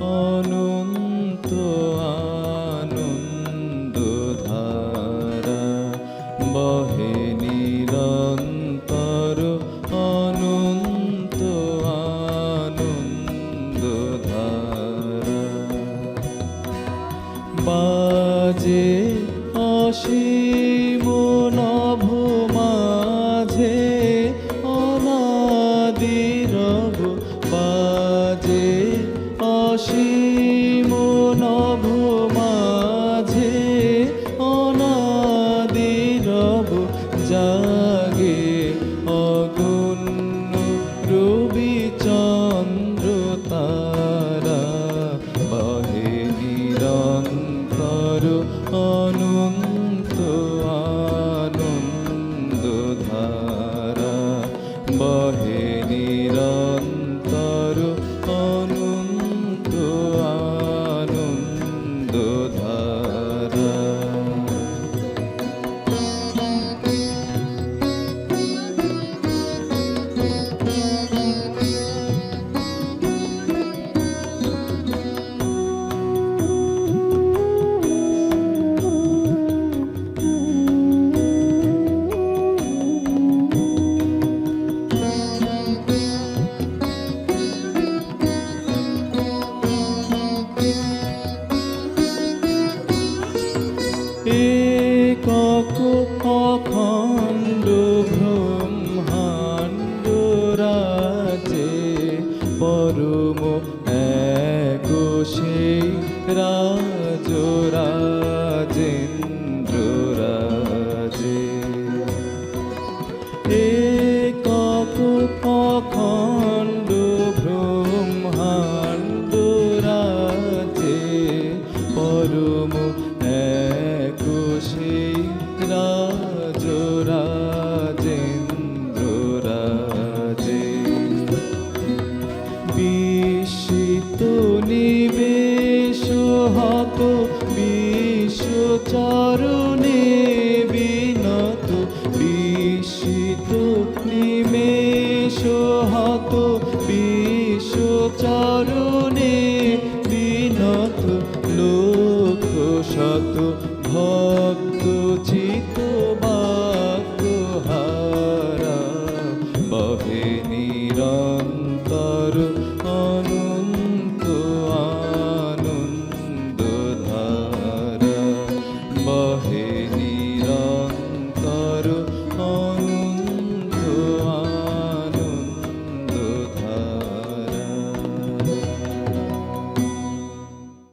অনন্ত আনন্দ ধারা। বহে নিরন্তর অনন্ত আনন্দ ধারা। বাজে অসীম love. পরম এক সেই রাজ রাজেন্দ্র রাজে একক অখণ্ড ব্রহ্মাণ্ড রাজে পরম এক সেই রাজ বিশ্বচরণে বিনত বিস্মিত নিমেষ হত বিশ্বচরণে বিনত লোক শত ভক্ত